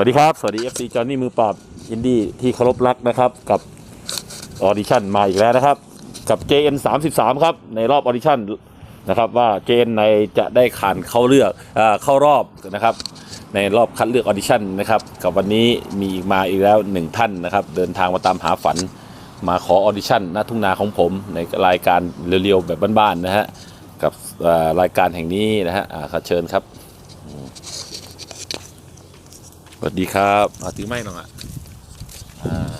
วัสดีครับ สวัสดี FC จอห์นนี่มือปราบอินดี้ที่เคารพรักนะครับกับออดิชั่นมาอีกแล้วนะครับ กับ JN 33ครับในรอบออดิชั่นนะครับว่า JN ในจะได้ขานเข้าเลือกเออเข้ารอบนะครับ ในรอบคัดเลือกออดิชั่นนะครับกับวันนี้มีอีกมาอีกแล้วหนึ่งท่านนะครับ เดินทางมาตามหาฝันมาขอออดิชั่นหน้าทุ่งนาของผมในรายการเรียวๆแบบบ้านๆนะฮะกับเอ่อรายการแห่งนี้นะฮะอ่าขอเชิญครับ สวัสดีครับมาถือไม้หน่อยอะอ่า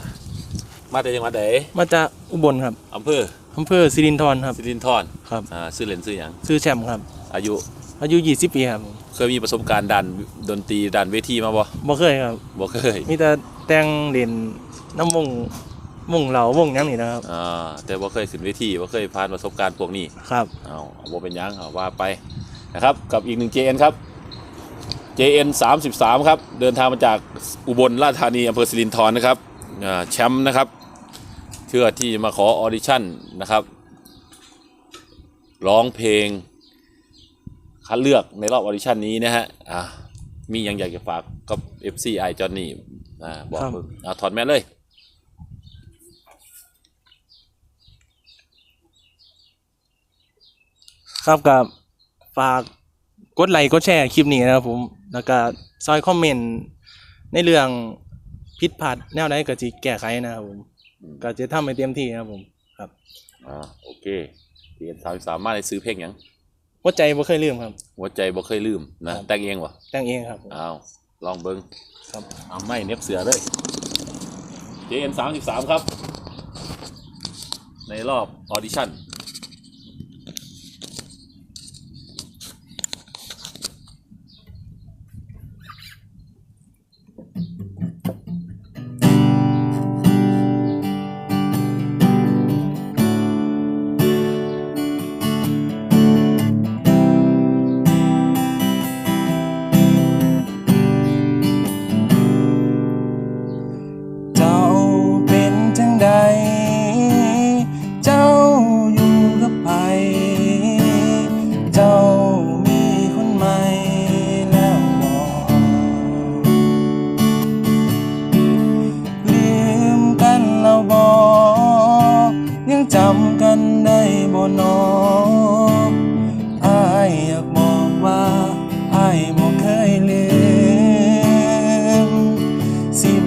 มาจากจังหวัดไหนมาจากอุบลครับอำเภออำเภอสิรินธรครับ สิรินธรครับ อ่าซื้อเหรียญซื้ออย่างชื่อแชมป์ครับ อายุอายุ 20 ปีครับผมเคยมีประสบการณ์ด้านดนตรีด้านเวทีมาบ่บ่เคยครับ บ่เคยมีแต่แต่งเล่นน้ำวงวงเหล่าวงหยังนี่นะครับ อ่าแต่บ่เคยขึ้นเวทีบ่เคยผ่านประสบการณ์พวกนี้ ครับ เอาบ่เป็นหยังเอาว่าไปนะครับกับอีกหนึ่ง JN ครับ JN 33 ครับ เดินทางมาจากอุบลราชธานีอำเภอสิรินธรนะครับอ่าแชมป์นะครับเพื่อที่มาขอออดิชั่นนะครับ ร้องเพลง คัดเลือกในรอบออดิชั่นนี้นะฮะอ่ามียังอยากจะฝากกับ FC ไอจอนนี่อ่าบอกครับเพิ่งอ่าถอดแมสเลยครับกับฝากกดไลค์กดแชร์คลิปนี้นะครับผม แล้วก็ซอยคอมเมนต์ในเรื่องผิดพลาดแนวใดก็สิแก้ไขนะครับผมก็จะทำให้เต็มที่นะครับผมครับอ่าโอเค JN 33มาได้ซื้อเพลงหยังหัวใจบ่เคยลืมครับ หัวใจบ่เคยลืมนะครับแต่งเองวะแต่งเองครับผมอ้าวลองเบิ้งครับเอาไม่เน็บเสือเลย JN 33ครับ ในรอบออดิชั่น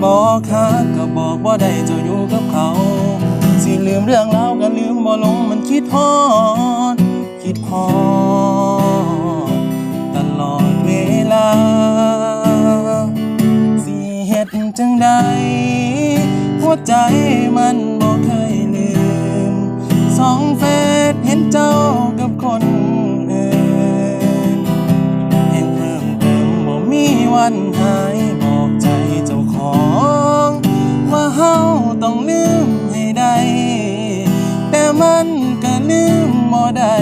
บอกคักก็บอกว่าได้จ้าอยู่กับเขา สิลืมเรื่องราวก็ลืมบ่ลงมันคิดฮอด คิดฮอดตลอดเวลา สิเฮ็ดจังใดหัวใจมันบ่เคยลืม สองเฟซเห็นเจ้ากับคนอื่น เห็นเพิ่มเติมบ่มีวันหาย ลืมบ่ได้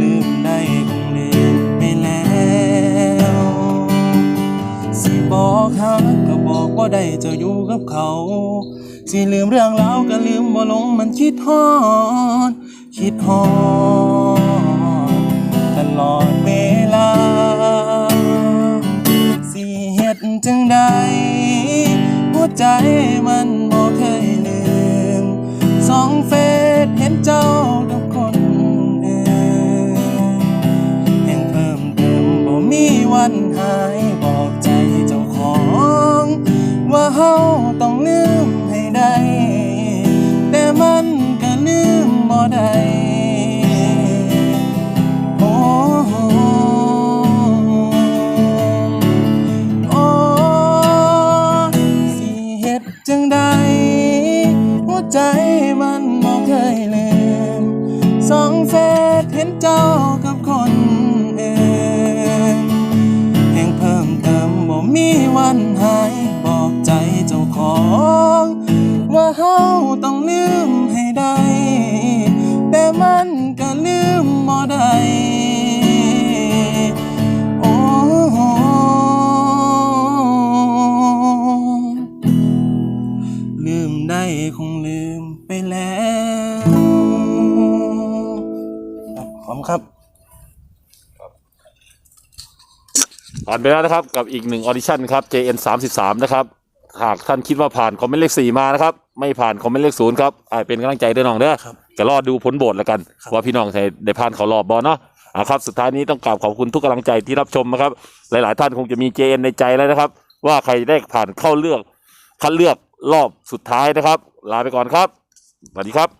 ลืมได้คงลืมไปแล้วสิบอกฮักก็บอกว่าได้เจ้าอยู่กับเขา สิลืมเรื่องราวก็ลืมบ่ลงมันคิดฮอด คิดฮอดตลอดเวลา สิเฮ็ดจังใดหัวใจมัน เจ้ากับคนอื่นแห่งเพิ่มเติมบ่มีวันหาย สองเฟสเห็นเจ้ากับคนอื่นแห่งเพิ่มเติมบ่มีวันหายบอกใจเจ้าของ ว่าเฮาต้องลืม ครับ ผ่านไปแล้วนะครับกับอีกหนึ่งออดิชั่นครับ JN 33นะครับ หากท่านคิดว่าผ่านคอมเมนต์เลขสี่มานะครับ ไม่ผ่านคอมเมนต์เลขศูนย์ครับเป็นกำลังใจด้วยน้องเด้อครักรอดูผลโบทแล้วกันว่าพี่น้องใครได้ผ่านเขารอบบอเนาะอะครับ สุดท้ายนี้ต้องกราบขอบคุณทุกกำลังใจที่รับชมนะครับ หลาย ๆ ท่านคงจะมี JN ในใจแล้วนะครับ ว่าใครได้ผ่านเข้าเลือกคัดเลือกรอบสุดท้ายนะครับ ลาไปก่อนครับสวัสดีครับ